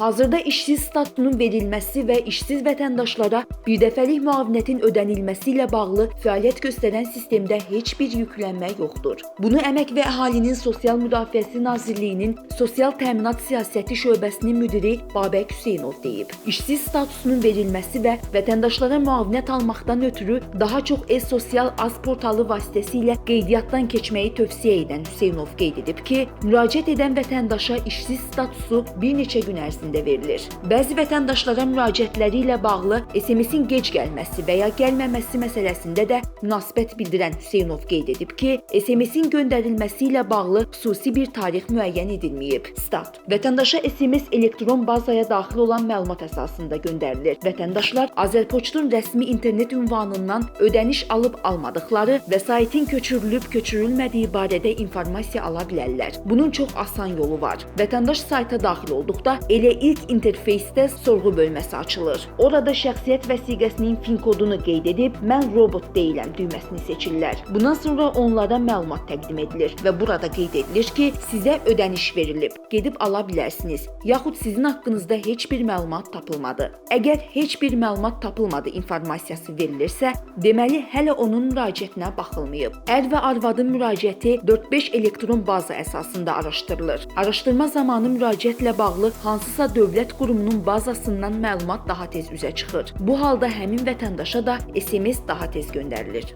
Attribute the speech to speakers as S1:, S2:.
S1: Hazırda işsiz statusunun verilməsi və işsiz vətəndaşlara birdəfəlik müavinətin ödənilməsi ilə bağlı fəaliyyət göstərən sistemdə heç bir yüklənmə yoxdur. Bunu Əmək və Əhalinin Sosial Müdafiəsi Nazirliyinin Sosial Təminat Siyasəti şöbəsinin müdiri Babək Hüseynov deyib. İşsiz statusunun verilməsi və vətəndaşlara müavinət almaqdan ötürü daha çox e-sosial az portalı vasitəsilə qeydiyyatdan keçməyi tövsiyə edən Hüseynov qeyd edib ki, müraciət edən vətəndaşa işsiz statusu bir neçə gün ərzində verilir. Bəzi vətəndaşlara müraciətləri ilə bağlı SMS-in gec gəlməsi və ya gəlməməsi məsələsində də münasibət bildirən Hüseynov qeyd edib ki, SMS-in göndərilməsi ilə bağlı xüsusi bir tarix müəyyən edilməyib. Stat. Vətəndaşa SMS elektron bazaya daxil olan məlumat əsasında göndərilir. Vətəndaşlar Azərpoçtun rəsmi internet ünvanından ödəniş alıb almadıkları və saytin köçürülüb köçürülmədiyi barədə informasiya ala bilərlər. Bunun çox asan yolu var. Vətəndaş sayta daxil olduqda elə ilk interfeysdə sorğu bölməsi açılır. Orada şəxsiyyət vəsiqəsinin fin kodunu qeyd edib mən robot deyiləm düyməsini seçirlər. Bundan sonra onlara məlumat təqdim edilir və burada qeyd edilir ki, sizə ödəniş verilib. Gedib ala bilərsiniz. Yaxud sizin haqqınızda heç bir məlumat tapılmadı. Əgər heç bir məlumat tapılmadı informasiyası verilirsə, deməli hələ onun müraciətinə baxılmayıb. Ər və arvadın müraciəti 4-5 elektron baza əsasında araşdırılır. Araşdırma zamanı müraciətlə bağlı hansısa dövlət qurumunun bazasından məlumat daha tez üzə çıxır. Bu halda həmin vətəndaşa da SMS daha tez göndərilir.